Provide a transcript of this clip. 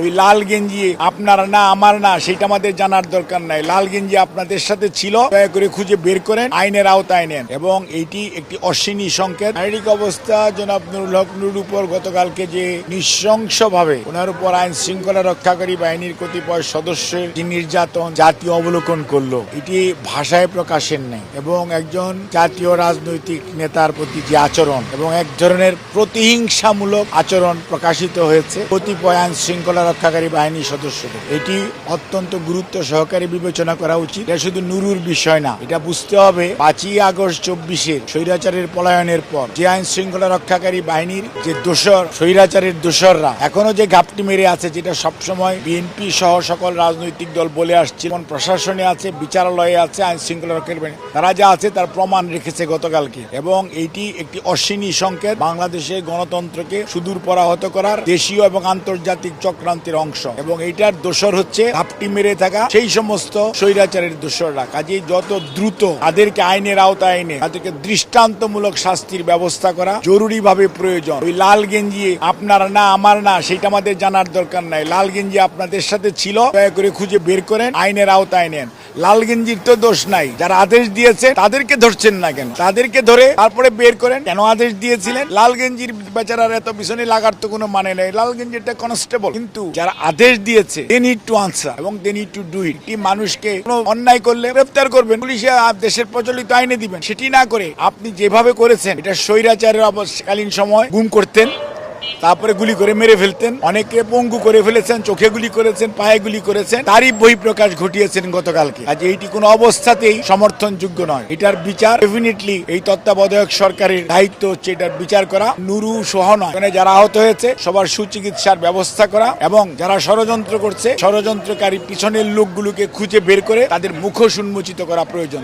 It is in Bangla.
ওই লাল গেঞ্জি, আপনার না, আমার না, সেটা আমাদের জানার দরকার নাই। লাল গেঞ্জি আপনাদের সাথে ছিল, দয়া করে খুঁজে বের করেন, আইনের আওতায় নেন। এবং এটি একটি অশ্বিনী সংকেত। শারীরিক অবস্থা, জনাব নুরুল হক নুরুর উপর গতকালকে যে নৃশংসভাবে ওনার উপর আইন শৃঙ্খলা রক্ষাকারী বাহিনীর কতিপয় সদস্যের যে নির্যাতন, জাতীয় অবলোকন করল, এটি ভাষায় প্রকাশের নেই। এবং একজন জাতীয় রাজনৈতিক নেতার প্রতি যে আচরণ এবং এক ধরনের প্রতিহিংসামূলক আচরণ প্রকাশিত হয়েছে, কতিপয় আইন শৃঙ্খলা রক্ষাকারী বাহিনীর সদস্যদের। এটি অত্যন্ত গুরুত্ব সহকারে বিবেচনা করা উচিত। এটা শুধু নুরুর বিষয় না, এটা বুঝতে হবে পাঁচই আগস্ট চব্বিশের স্বৈরাচারের পলায়নের পর যে আইন শৃঙ্খলা রক্ষাকারী বাহিনীর যে দোসর স্বৈরাচারের দোসররা এখনও যে ঘাপটি মেরে আছে যেটা সবসময় বিএনপি সহ সকল রাজনৈতিক দল বলে আসছে, যেমন প্রশাসনে আছে, বিচারালয়ে আছে, আইন শৃঙ্খলা রক্ষাকারী বাহিনী, তারা যা আছে তার প্রমাণ রেখেছে গতকালকে। এবং এটি একটি অশ্বিনী সংকেত। বাংলাদেশে গণতন্ত্রকে সুদূর পরাহত করার দেশীয় এবং আন্তর্জাতিক চক্রান্তের অংশ। এবং এইটার দোসর হচ্ছে ঘাপটি মেরে থাকা সেই সমস্ত স্বৈরাচারের দোসররা কাজেই যত দ্রুত তাদেরকে আইনের আওতায় এনে, তাদেরকে দৃষ্টান্তমূলক শাস্তির ব্যবস্থা করা জরুরিভাবে প্রয়োজন। ওই লাল গেঞ্জি আপনার না, আমার না, সেটা আমাদের জানার দরকার নাই। লাল গেঞ্জি আপনাদের সাথে ছিল, দয়া করে খুঁজে বের করেন, আইনের আওতায় নেন। লাল গেঞ্জির তো দোষ নাই। যারা আদেশ দিয়েছে, তাদেরকে ধরছেন না কেন? তাদেরকে ধরে তারপরে বের করেন, কেন আদেশ দিয়েছিলেন? লাল গেঞ্জির বেচারার এত পিছনে লাগার তো কোনো মানে নেই। লাল গেঞ্জিটা কনস্টেবল কিন্তু যারা আদেশ দিয়েছে দে নিড টু আনসার এবং they need to do it মানুষকে কোনো অন্যায় করলে গ্রেফতার করবেন, পুলিশে দেশের প্রচলিত আইনে দিবেন। সেটি না করে আপনি যেভাবে করেছেন, এটা স্বৈরাচারের অবস্থাকালীন সময় গুম করতেন। তারপরে গুলি করে মেরে ফেলতেন। অনেকে পঙ্গু করে ফেলেছেন, চোখে গুলি করেছেন, পায়ে গুলি করেছেন। তারই বই প্রকাশ ঘটিয়েছেন গতকালকে। আজ এইটি কোনো অবস্থাতেই সমর্থনযোগ্য নয়। এটার বিচার ডেফিনেটলি এই তত্ত্বাবধায়ক সরকারের দায়িত্ব হচ্ছে এটার বিচার করা। নুরু সহ নয়। মানে যারা আহত হয়েছে, সবার সুচিকিৎসার ব্যবস্থা করা এবং যারা ষড়যন্ত্র করছে, ষড়যন্ত্রকারী পিছনের লোকগুলোকে খুঁজে বের করে তাদের মুখোশ উন্মোচিত করা প্রয়োজন।